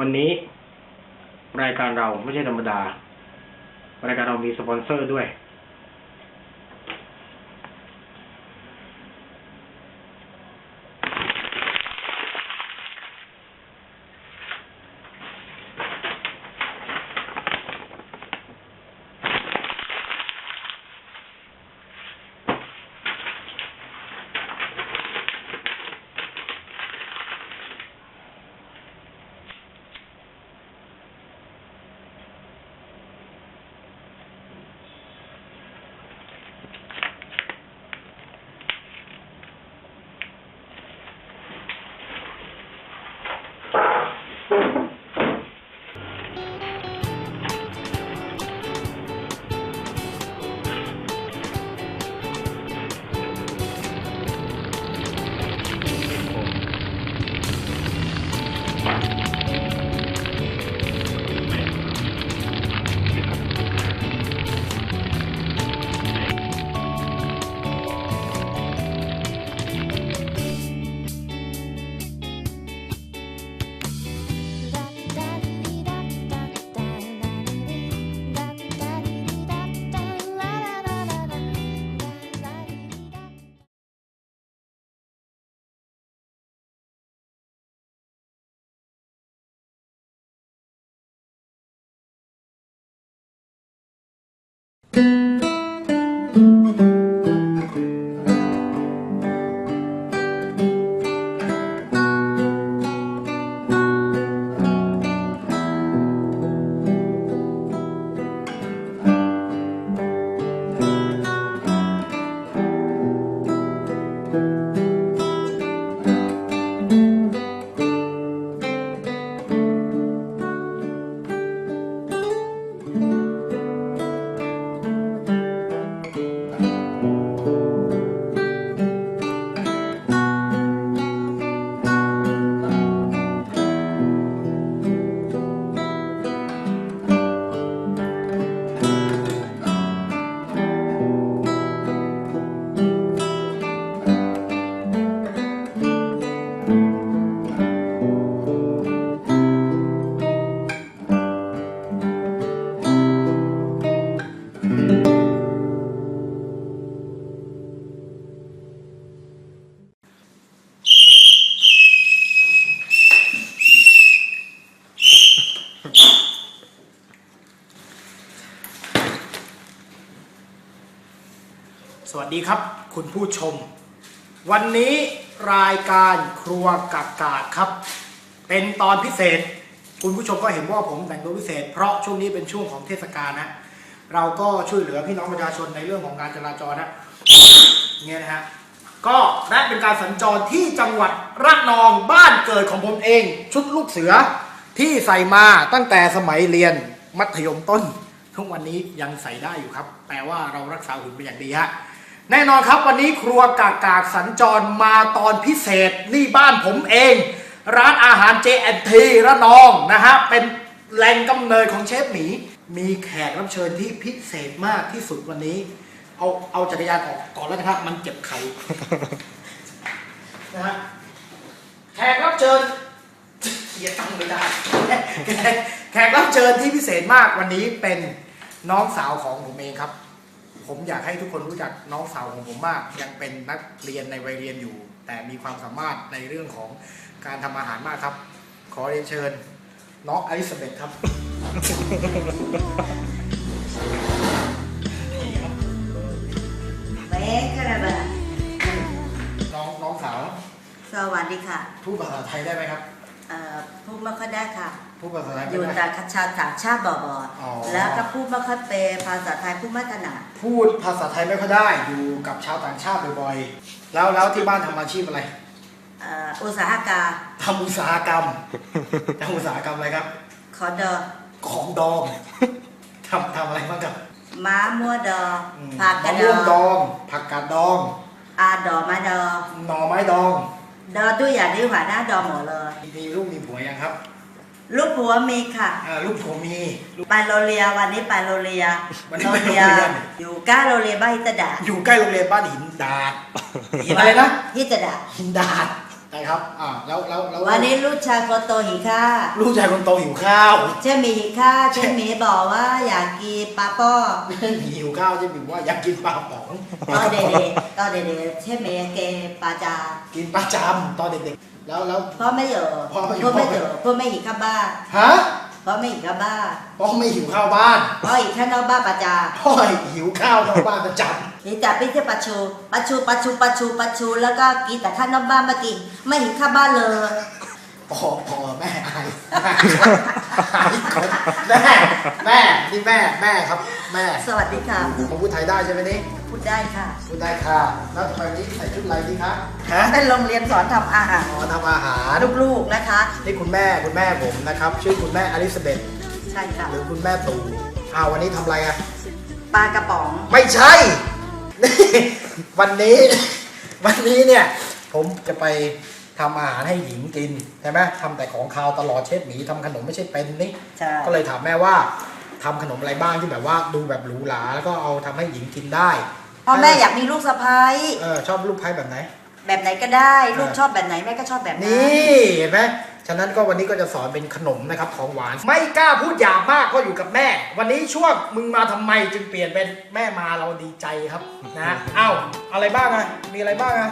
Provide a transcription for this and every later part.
วันนี้ รายการเราไม่ใช่ธรรมดา รายการเรามีสปอนเซอร์ด้วย สวัสดีครับ คุณผู้ชม วันนี้รายการครัวกากาครับ เป็นตอนพิเศษ คุณผู้ชมก็เห็นว่าผมแต่งตัวพิเศษ เพราะช่วงนี้เป็นช่วงของเทศกาลนะ เราก็ช่วยเหลือพี่น้องประชาชนในเรื่องของการจราจรนะเนี่ยนะฮะก็และเป็นการสัญจรที่จังหวัดระนองบ้านเกิดของผมเอง ชุดลูกเสือที่ใส่มาตั้งแต่สมัยเรียนมัธยมต้นทุกวันนี้ยังใส่ได้อยู่ครับ แปลว่าเรารักษาหุ่นเป็นอย่างดีฮะ แน่นอนครับวันนี้ครัวกากากสัญจรมาตอนพิเศษนี่บ้านผมเอง ร้านอาหาร JNT ระนองนะฮะ เป็นแหล่งกำเนิดของเชฟหมี มีแขกรับเชิญที่พิเศษมากที่สุดวันนี้ เอาเอาจักรยานออกก่อนแล้วนะครับ มันเจ็บไข่นะฮะแขกรับเชิญเสียตังค์ไม่ได้แขกรับเชิญที่พิเศษมากวันนี้เป็นน้องสาวของผมเองครับ ผมอยากให้ทุกคนรู้จักน้องสาวของผมมาก ยังเป็นนักเรียนในวัยเรียนอยู่ แต่มีความสามารถในเรื่องของการทำอาหารมากครับ ขอเรียนเชิญ น้องอลิซาเบธครับ เบ๊กระเบิดน้องน้องสาวสวัสดีค่ะ พูดภาษาไทยได้ไหมครับ เอ่อพูดไม่ค่อยได้ค่ะ พูดภาษาไทยอไม่ยู่ได้แต่คัชาต่างชาติบ่ออ๋อๆแล้วก็พูดไม่ค่อยเป็นภาษาไทยพูดไม่ถนัดพูดภาษาไทยไม่ค่อยได้อยู่กับชาวต่างชาติบ่อยๆแล้วแล้วที่บ้านทำอาชีพอะไรเอ่ออุตสาหการทำอุตสาหกรรมทำอุตสาหกรรมอะไรครับขอดอของดองทำทำอะไรบ้างครับม้ามัวดออืมผักกระมะดม่วงดอองผักกาดดองอาดอมาดอหน่อไม้ดองดอตู้อย่างนี้หัวหน้าดอหมดเลยมีลูกมีผัวยังครับ ลูกผัวมีค่ะ อ่าลูกผัวมีลูกไปโรเลียวันนี้ไปโรเลียวันนี้โรไปโรงเรีเลียยนอยู่ใกล้โรเลียบ้านฮิตดาอยู่ใกล้โรงเรียนบ้านหินดาดหินอะไรนะฮิตดาหินดาดนะครับอ่าแล้วแล้วแล้ววันนี้ลูกชายคนโตหิวข้าวลูกชายคนโตหิวข้าวเช่หมีหิวข้าวเช่หมีบอกว่าอยากกินปลาป้อหิวข้าวจะบิวว่าอยากกินปลาป๋องตอนเด็กๆตอนเด็กๆเช่หมีเกปลาจา กินประจำตอนเด็กๆ แล้วแล้ว พ่อไม่อยู่พ่อไม่อยู่ พ่อไม่อยู่พ่อไม่หิวข้าวบ้านฮะพ่อไม่หิวข้าวบ้านพ่อไม่หิวข้าวบ้านพ่อหิวข้าวนอกบ้านปลาจาพ่อหิวข้าวนอกบ้านประจนี่จับไปที่ปลาชูปลาชูปลาชูปลาชูปลาชูแล้วก็กินแต่ข้าวนอกบ้านมากินไม่หิวข้าวบ้านเลยำพอพอแม่อายอายคนแม่แม่นี่แม่แม่ครับ แม่สวัสดีค่ะ ผมพูดไทยได้ใช่ไหมนี่พูดได้ค่ะ พูดได้ค่ะ แล้วทำไมวันนี้ใส่ชุดอะไรดีคะฮะเป็นโรงเรียนสอนทำอาหารอ๋อทำอาหารลูกๆนะคะ นี่คุณแม่คุณแม่ผมนะครับ ชื่อคุณแม่อลิซาเบธใช่ค่ะหรือคุณแม่ตู่อ้าววันนี้ทำอะไรอะปลากระป๋อง ไม่ใช่นี่วันนี้ วันนี้เนี่ย ผมจะไป ทำอาหารให้หญิงกินใช่ไหมทำแต่ของคาวตลอดเชฟหมีทำขนมไม่ใช่เป็นนี่ใช่ก็เลยถามแม่ว่าทำขนมอะไรบ้างที่แบบว่าดูแบบหรูหราแล้วก็เอาทำให้หญิงกินได้พ่อแม่อยากมีลูกสะพ้ายเออชอบลูกไพ่แบบไหน แบบไหนก็ได้เออลูกชอบแบบไหนแม่ก็ชอบแบบนั้นนี่เห็นไหมฉะนั้นก็วันนี้ก็จะสอนเป็นขนมนะครับของหวาน ไม่กล้าพูดหยาบมากเพราะอยู่กับแม่ วันนี้ช่วงมึงมาทำไมจึงเปลี่ยนเป็นแม่มาเราดีใจครับนะเอ้าอะไรบ้างอะมีอะไรบ้างอะ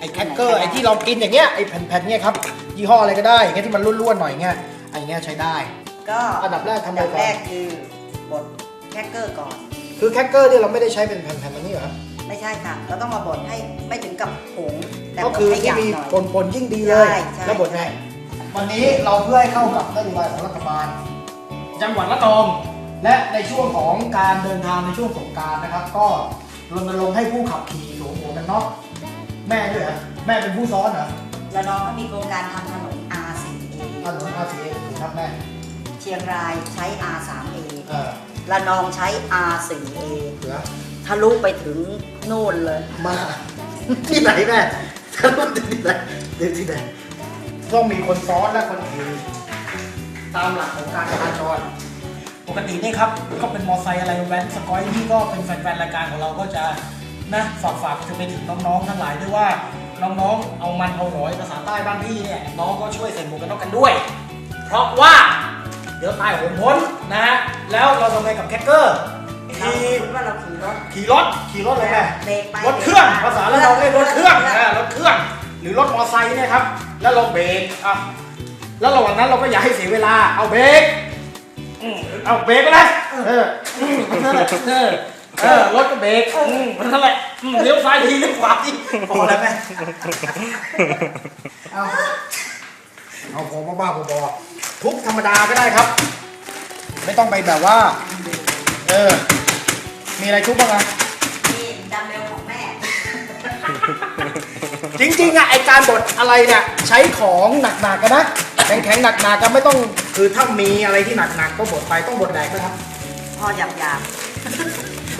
ไอ้แคคเกอร์ไอ้ที่เรากินอย่างเงี้ยไอ้แผ่นๆเนี่ยครับยี่ห้ออะไรก็ได้อย่างเงี้ยที่มันร่วนๆหน่อยเงี้ยไอ้เงี้ยใช้ได้ ก็อันดับแรกทำอะไรอันดับก่อนแรกคือบดแคคเกอร์ก่อน คือแคคเกอร์เนี่ยเราไม่ได้ใช้เป็นแผ่นๆแบบนี้เหรอไม่ใช่ค่ะ เราต้องมาบดให้ไม่ถึงกับผงแต่ก็บดคือให้หที่ยาบมีหน่อย ปนๆยิ่งดีเลยใช่ใช่ แล้วบทไงวันนี้เราเพื่อให้เข้ากับนโยบายของรัฐบาล จังหวัดละนองและในช่วงของการเดินทางในช่วงสงกรารนะครับ ก็รณรงค์ให้ผู้ขับขี่สวมหมวกกันน็อก แม่ด้วยเหรอแม่เป็นผู้ซ้อนเหรอแล้วน้องก็มีโครงการทำขนม R4A ถนนอาเซียถูกครับแม่ เชียงรายใช้ R3A เออระนองใช้ R4A เหลือทะลุไปถึงนู่นเลย มา ที่ไหนแม่ถนนที่ไหนเดี๋ยวที่ไหนต้องมีคนซ้อนและคนขี่ตามหลักของการจราจร ปกตินี่ครับก็เป็นมอไซค์อะไรแว้นสกอยที่ก็เป็นแฟนๆรายการของเราก็จะ นะฝากฝากจะไปถึงน้องๆทั้งหลายด้วยว่าน้องๆ เอามันเอาหน่อยภาษาใต้บ้านพี่เนี่ยน้องก็ช่วยใส่หมวกกันน็อกกันด้วย เพราะว่าเดี๋ยวตายโหงพ้นนะฮะแล้วเราทำไงกับแคคเกอร์เราขี่คิดว่าเราขี่รถ ขี่รถขี่รถอะไรแม่เบรกไปรถเครื่องบกมภาษาเราเรียกรถเครื่องอ่ารถเครื่อง หรือรถมอไซค์เนี่ยครับแล้วเราเบรกอะแล้วระหว่างนั้นเราก็อย่าให้เสียเวลาเอาเบรกอืมเอาเบรกไปเลยเอออืม เออเออเออรถก็เบรกอืมนั่นแหละอืมเลี้ยวซ้ายทีเลี้ยวขวาทีพอแล้วไหมเอาเอาพอบ้าๆบอๆทุบธรรมดาก็ได้ครับ ไม่ต้องไปแบบว่า เออ มีอะไรทุบบ้างอะ นี่ดัมเบลของแม่ จริงๆอะไอการบดอะไรเนี่ยใช้ของหนักๆกันนะแข็งๆหนักๆกันไม่ต้องคือถ้ามีอะไรที่หนักๆก็บดไปต้องบดแดกนะครับ พอหยาบหยาบ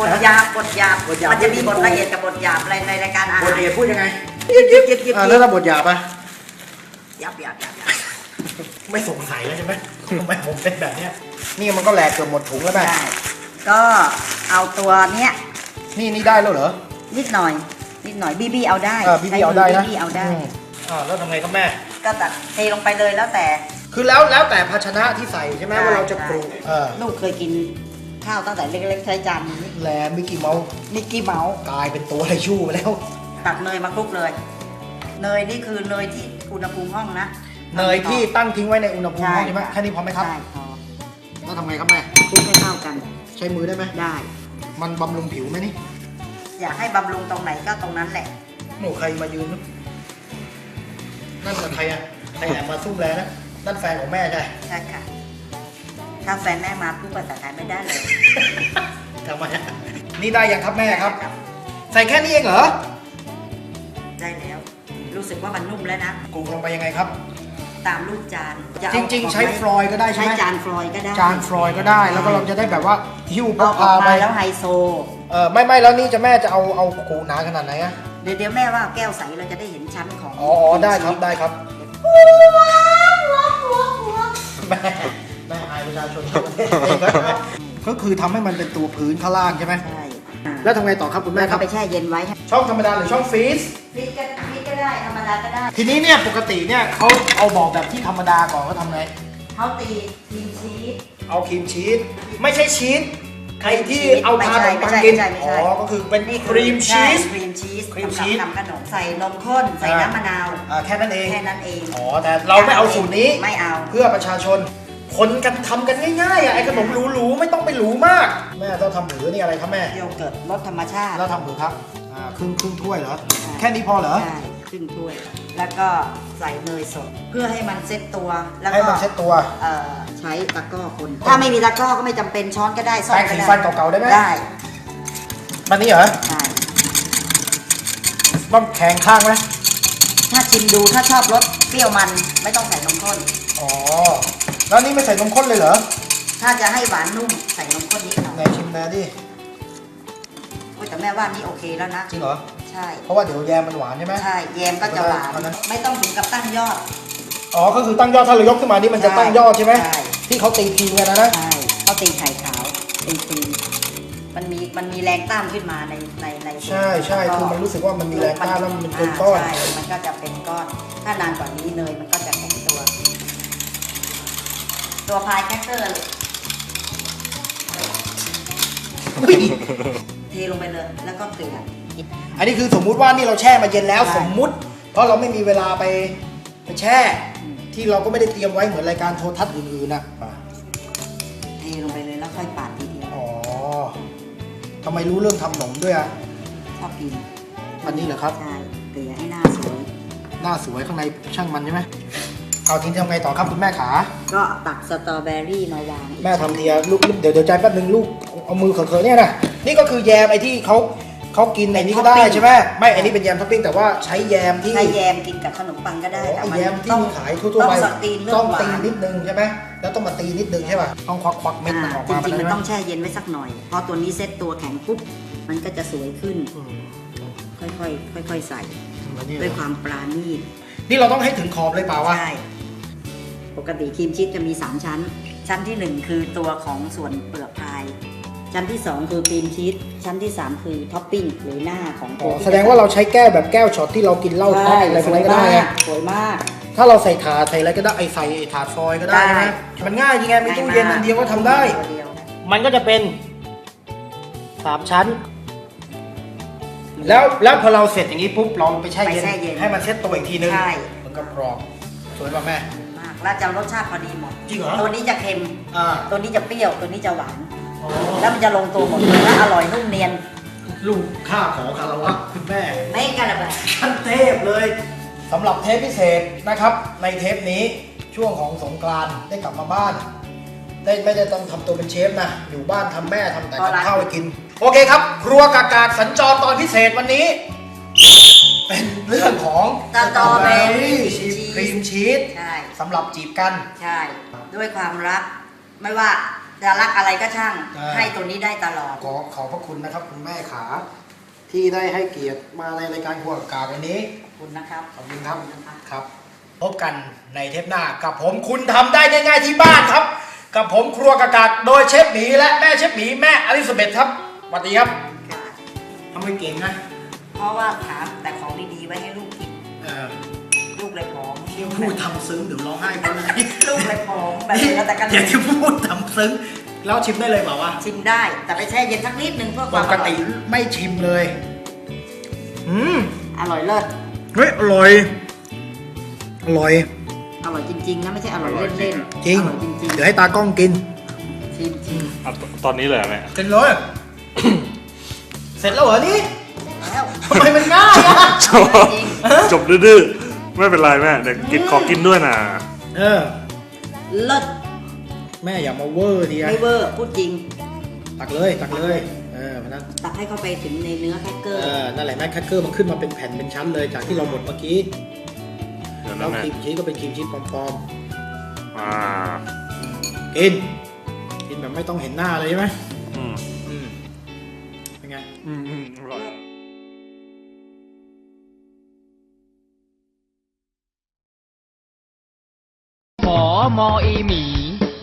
บทหยาบบทหยาบ บทหยาบ มันจะมีบทละเอียดกับบทหยาบอะไรในรายการอาบหาดรละเอียดพูดยังไงยิบยิบยิบยิบอ่าแล้วถ้าบดหยาบอะหยาบหยาบหยาบหยาบไม่สงสัยแล้วใช่ไหมทำไมผมเป็นแบบเนี้ยนี่มันก็แหลกเกือบหมดถุงแล้วแม่ได้ก็เอาตัวเนี้ยนี่นี่ได้แล้วเหรอ นิดหน่อย นิดหน่อยบีบีเอาได้อ่าพี่พี่เอาได้นะบีบีเอาได้ มอ่าแล้วทำไงครับแม่ ก็ตัดเทลงไปเลยแล้วแต่ คือแล้วแล้วแต่ภาชนะที่ใส่ใช่ไหมใช่ว่าเราจะปรุงใช่ เออลูกเคยกิน ข้าวตั้งแต่เล็กๆใช้จานนี้แลมิกกี้เมาส์มิกกี้เมาส์กลายเป็นตัวอะไรชู่ไปแล้ว ตักเนยมาคลุกเลย เนยนี่คือเนยที่อุณหภูมิห้องนะเนยที่ตั้งทิ้งไว้ในอุณหภูมิห้องใช่ไหมค่ะแค่นี้พอไหมครับใช่พอแล้วทำไงครับแม่คลุกให้เข้ากัน ใช้มือได้ไหมได้ มันบำรุงผิวไหมนี่ อยากให้บำรุงตรงไหนก็ตรงนั้นแหละหนูใครมายืนนะนั่นกับใครอะใครแอบมาซุ่มแล้วนะนั่นแฟนของแม่ใช่ใช่ค่ะ ถ้าแฟนแม่มาพูดภาษาไทยไม่ได้เลยทำไมอะนี่ได้ยังครับแม่ครับ ใส่แค่นี้เองเหรอ ได้แล้ว รู้สึกว่ามันนุ่มแล้วนะกรุงลงไปยังไงครับ ตามรูปจานะจเอาริงออกๆใช้ฟลอยด์ก็ได้ใช่ใช้ไหมจานฟลอยด์ก็ได้จานฟลอยด์ก็ได้ แล้วก็เราจะได้แบบว่าหิ้วพเอากออกพาไปมาแล้วไฮโซ เออไม่ไม่แล้วนี่จะแม่จะเอาเอากูหนาขนาดไหนอะเดี๋ยวเดี๋ยวแม่ว่าแก้วใสเราจะได้เห็นชั้นของอ๋ออ๋อได้ครับได้ครับ แม่แม่อายประ ชาชนทั่วประเทศก็คือทำให้มันเป็นตัวพื้นข้างล่างใช่ไหมใช่แล้วทำไงต่อครับคุณแม่แล้วคก็รับ ไปแช่เย็นไว้ช่องธรรมดาหรือช่องฟรีซฟิตก็ฟิตก็ได้ได้ธรรมดาก็ได้ทีนี้เนี่ยปกติเนี่ยเขาเอาบอกแบบที่ธรรมดาก่อนเขาทำไง เขาตีครีมชีส เอาครีมชีสไม่ใช่ชีสใครที่ชีสเอาทานขไม่นมปังใช่กินไม่ใช่ไม่อ๋ใช่อก็คือเป็นนี่ครีมชีสครีมชีสครีมชีสสำหรับทำขนมใส่นมข้นใส่น้ำมะนาวอ่าแค่นั้นเอง แค่นั้นเองอ๋อแต่เราไม่เอาสูตรนี้ ไม่เอาเพื่อประชาชน คนกันทำกันง่ายๆอะไอ้ขนมหรูๆไม่ต้องไปหรูมาก แม่ต้องทำหรือนี่อะไรครับแม่โยเกิร์ตรสธรรมชาติเราทำหรือครับอ่าครึ่งครึ่งถ้วยเหรอ แค่นี้พอเหรอ ใช่ครึ่งถ้วย แล้วก็ใส่เนยสด เพื่อให้มันเซ็ตตัว แล้วให้ก็มันเซ็ตตัว เอ่อใช้ตะกร้อคน ถ้าไม่มีตะกร้อก็ไม่จำเป็นช้อนก็ได้ซ่อมแปรงก็สีได้ฟันเก่าๆได้ไหม ได้มันนี้เหรอใช่ต้องแข็งข้างไหมถ้าชิมดูถ้าชอบรสเปรี้ยวมันไม่ต้องใส่นมข้น อ๋อ แล้วนี่ไม่ใส่นมข้นเลยเหรอถ้าจะให้หวานนุ่มใส่นมข้นนิดหน่อยไหนชิมนะดิโอ้ยแต่แม่ว่านี่โอเคแล้วนะจริงเหรอ ใช่เพราะว่าเดี๋ยวแยมมันหวานใช่ไหมใช่แยมก็จะหวานเอานะไม่ต้องถึงกับตั้งยอด อ๋อ ก็คือตั้งยอดถ้าเรายกขึ้นมานี่มันจะใช่ตั้งยอดใช่ไหมใช่ที่เขาตีพิมพ์กันนะนะใช่เขาตีไข่ขาวตีตีมันมีมันมีแรงต้านขึ้นมาในในในใช่ใช่คือมันรู้สึกว่ามันมีแรงต้านแล้วมันเป็นก้อนาใช่มันก็จะเป็นก้อน ถ้านานกว่านี้เนยมันก็จะแข็งตัว ตัวพายแคคเกอร์อุ๊ยเทลงไปเลย แล้วก็เกลี่ยอันนี้คือสมมุติว่านี่เราแช่มาเย็นแล้วใช่ สมมุติ เพราะเราไม่มีเวลาไปไปแช่ ที่เราก็ไม่ได้เตรียมไว้เหมือนรายการโทรทัศน์อื่นๆนะอะเทลงไปเลยแล้วค่อยปาดทีเดียวอ๋อทำไมรู้เรื่องทำขนมด้วยอะ ชอบกินอันนี้เหรอครับ ใช่เกลี่ยให้หน้าสวยหน้าสวยข้างในช่างมันใช่ไหม เอาทีนี้ทำไงต่อครับคุณแม่ขา ก็ตักสตรอเบอรี่มาวางอีกแม่ทำเทียลูกลูกเดี๋ยวเดี๋ยวใจแป๊บนึงลูกเอามือเขอะๆเนี่ยนะนี่ก็คือแยมไอ้ที่เขาเขากินไอ้นี้ก็ได้ใช่ไหมไม่อันนี้เป็นแยมท็อปปิ้งแต่ว่าใช้แยมที่ ใช้แยมกินกับขนมปังก็ได้อ๋อแต่ไอ้มันแยมที่ต้องมีขายทั่วๆไปต้องสกรีนเรื่ต้อองงหวาตีนนิดนึงใช่ไหมแล้วต้องมาตีนิดนึงใช่ป่ะต้องควักควักเม็ดมันออกจมาริงๆใช่มันไหมต้องแช่เย็นไว้สักหน่อยพอตัวนี้เซ็ตตัวแข็งปุ๊บมันก็จะสวยขึ้นอืมค่อยๆค่อย ๆ ใส่อันนี้เหรด้วยอความปราณีตนี่เราต้องให้ถึงขอบเลยเปล่าวะใช่ ปกติครีมชีสจะมี 3 ชั้น ชั้นที่ 1 คือตัวของส่วนเปลือกพาย ชั้นที่ 2 คือครีมชีสชั้นที่ 3 คือท็อปปิ้งหรือหน้าของอ๋ตัอวที่แสดงว่าเราใช้แก้วแบบแก้วช็อตที่เรากินเหล้าท็อปใช่อะไรพสวกวยนั้นก็ได้มาไงกสวยมาก ถ้าเราใส่ถาดใส่อะไรก็ได้ไอใส่ถาดฟอยล์ก็ได้ได้นะมันง่ายจริงไงมีตู้เย็นอันเดียวก็ทำได้ตัวเดียวมันก็จะเป็นสามชั้นแล้วแล้วพอเราเสร็จอย่างนี้ปุ๊บเราไปแช่เย็นไปแช่เย็นให้มันเซ็ตตัวอีกทีนึงใช่มันก็กรอบสวยป่ะแม่มาก แล้วจะรสชาติพอดีหมด จริงเหรอ ตัวนี้จะเค็ม อ่า ตัวนี้จะเปรี้ยว ตัวนี้จะหวาน อ๋อ แล้วมันจะลงตัวหมดเลยแล้วอร่อยนุ่มเนียนลูกข้าขอคารวะคุณแม่ ไม่กันอะไรขั้นเทพเลยสำหรับเทปพิเศษนะครับ ในเทปนี้ช่วงของสงกรานต์ได้กลับมาบ้าน ได้ไม่ได้ต้องทำตัวเป็นเชฟนะ อยู่บ้านทำแม่ทำแต่กับข้าวให้กิน โอเคครับ ครัวกากาศสัญจรตอนพิเศษวันนี้ เป็นเรื่องของสตรอเบอ รี่ชีสชีสครีมชีสใช่ สำหรับจีบกัน ใช่ ด้วยความรัก ไม่ว่าจะรักอะไรก็ช่าง อ่า ให้ตัวนี้ได้ตลอด ขอขอบพระคุณนะครับ คุณแม่ขา ที่ได้ให้เกียรติมาในรายการครัวกากาศวันนี้ขอบคุณนะครับ ขอบคุณครับขอบคุณนะคะครับ พบกันในเทปหน้ากับผมคุณทำได้ง่ายๆที่บ้านครับ กับผมครัวกากาศโดยเชฟหมีและแม่เชฟหมีแม่อลิซาเบธครับสวัสดีครับค่ะ ทำไมเก่งนะเพราะว่าถามแต่ของดีๆไว้ให้ลูกกิน เออ พูดทำซึ้งเดี๋ยวร้องไห้กันเลยลูกเลยผอมแบบนี้แล้วแต่กันอย่าที่พูดทำซึ้งแล้วชิมได้เลยเปล่าวะชิมได้ แต่ไปแช่เย็นสักนิดนึงเพื่อคปวามกอร่อยติไม่ชิมเลย อืมอร่อยเลิศเฮ้ยอร่อยอร่อยอร่อยจริงๆนะไม่ใช่อร่อยเล่นๆจริง อร่อยจริงเดี๋ยวให้ตากล้องกินๆชิมชิมอะตตอนนี้เลยเหรอแม่กินเลย เสร็จแล้วเหรอนี่แล้วทำไมมันง่ายอะจบจบดื้อๆ ไม่เป็นไรแม่เดี๋ยวกินขอกินด้วยนะเออ เลิศแม่อย่ามาเวอร์ดีอะไม่เวอร์พูดจริง ตักเลยตักเลยเออพนันตักให้เข้าไปถึงในเนื้อแคคเกอเอร์อนั่นแหละแม่แคคเกอร์มันขึ้นมาเป็นแผ่นเป็นชั้นเลยจากที่เราหมดเมื่อกี้เดี๋ยวแล้นะวแม่ครีมชีสก็เป็นครีมชีสปลอมอ่าๆกินกินแบบไม่ต้องเห็นหน้าเลยใช่ไหมอืมอืมเป็นไง อืมอืมอร่อย มอมออีหมี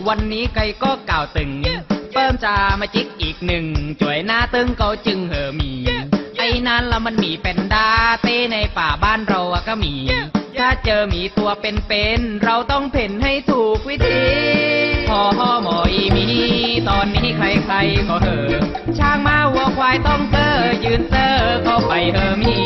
วันนี้ไก่ก็กล่าวตึงเปิ้มจามาจิกอีกหนึ่งจ่วยหน้าตึงเขาจึงเหอมี ไอ้นั้นละมันหมีเป็นดาเต้ในป่าบ้านเราอะก็มี ถ้าเจอหมีตัวเป็นๆเราต้องเพ่นให้ถูกวิธีพอหมออีมี ตอนนี้ใครๆก็เห่อช้างมาวัวควายต้องเซอยืนเซอเข้าไปเฮอมี